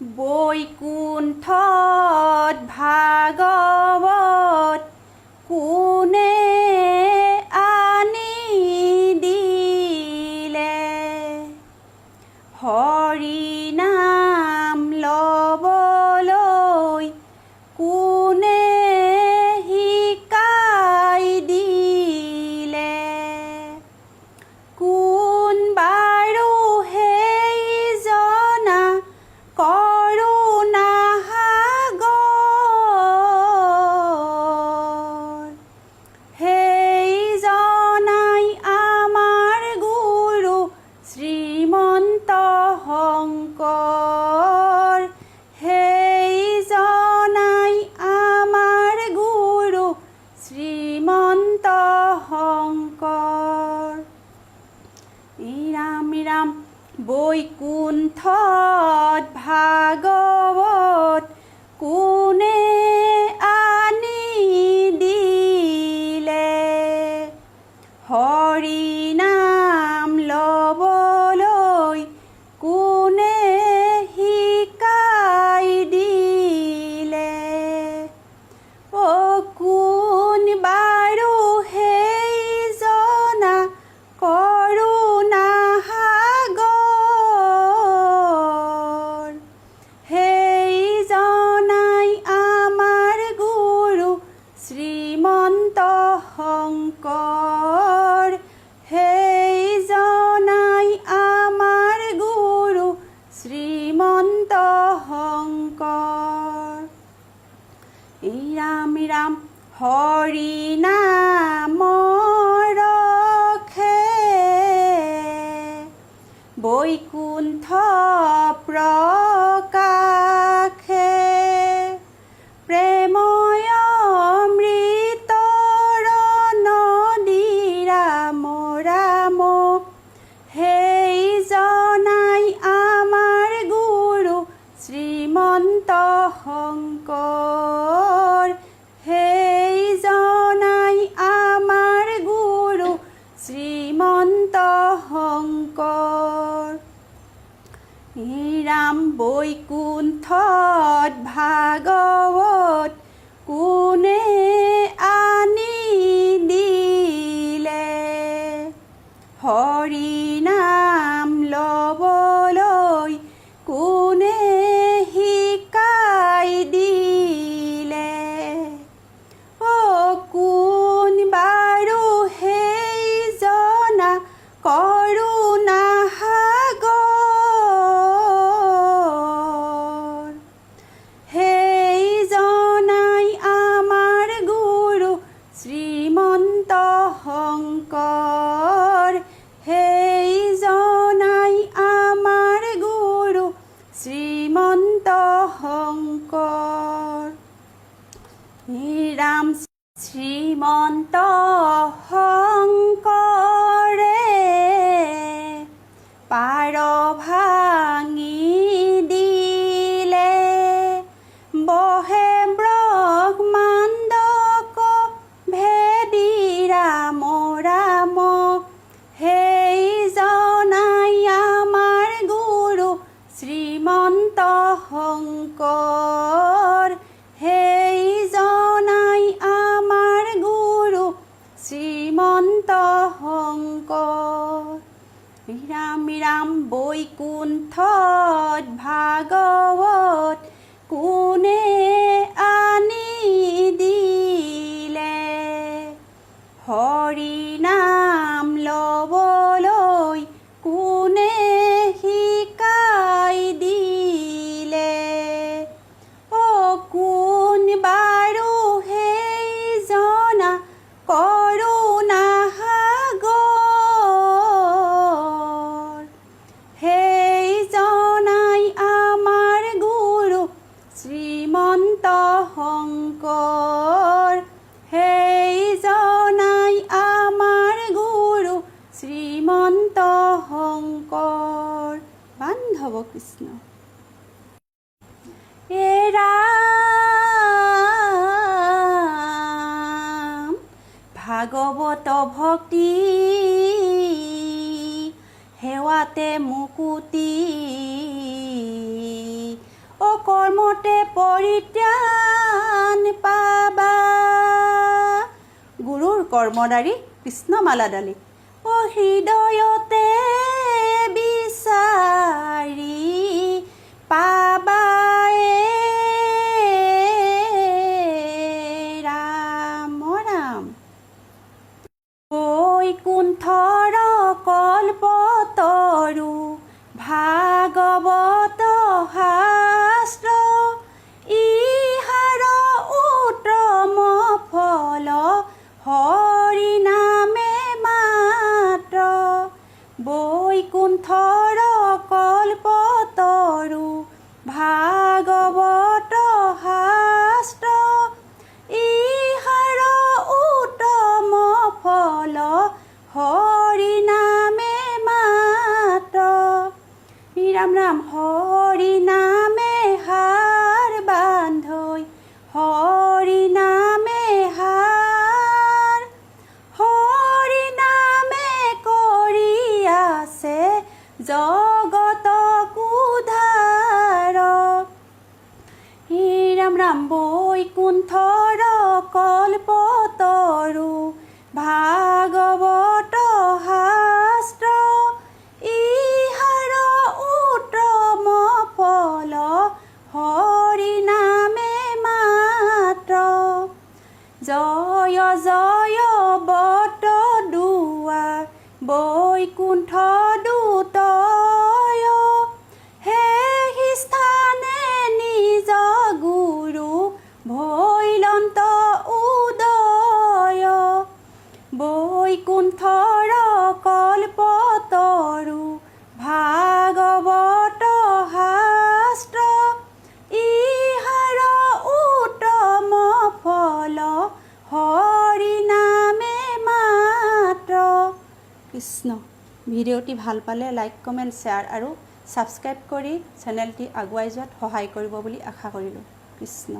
বৈকুণ্ঠ ভাগৱত কোনে আনি দিলে? হৰি বৈকুণ্ঠ ভাগৱত কোনে আনি দিলে? হৰি এই রাম রাম হরি নাম বৈকুণ্ঠ প্র শংকৰ সেইজনাই আমাৰ গুৰু শ্ৰীমন্ত শংকৰ ৰাম বৈকুণ্ঠত ভাগৱত কোনে 指紋と শ্রীমন্ত শংকৰ রাম ৰাম বৈকুণ্ঠত ভাগৱত কোনে আনি দিলে? হৰি না পর জনাই শংকৰ কৃষ্ণ। এৰা ভাগৱত ভক্তি সেৱাতে মুকুতি অকৰ্মতে পৰিত্যাগ গুৰুৰ কৃষ্ণমালা দালি অ হৃদয়তে বিচাৰি বৈকুণ্ঠৰ কল্পতৰু ভাগৱত শাস্ত্ৰ ইহাৰ উত্তম ফল হৰি নামে মাত। ৰাম ৰাম হৰি নামে জগত কুধাৰ হে ৰাম ৰাম বৈকুণ্ঠৰ কল্পতৰু ভাগৱত শাস্ত্ৰ ইহাৰ উত্তম ফল হৰি নামে মাত্ৰ জয় জয়, বট দুৱাৰ বৈকুণ্ঠ কৃষ্ণ। ভিডিঅ'টি ভালো পালে লাইক, কমেণ্ট, শ্বেয়াৰ আৰু ছাবস্ক্ৰাইব কৰি চেনেলটি আগুৱাই যোৱাত সহায় কৰিব বুলি আশা কৰিলোঁ। কৃষ্ণ।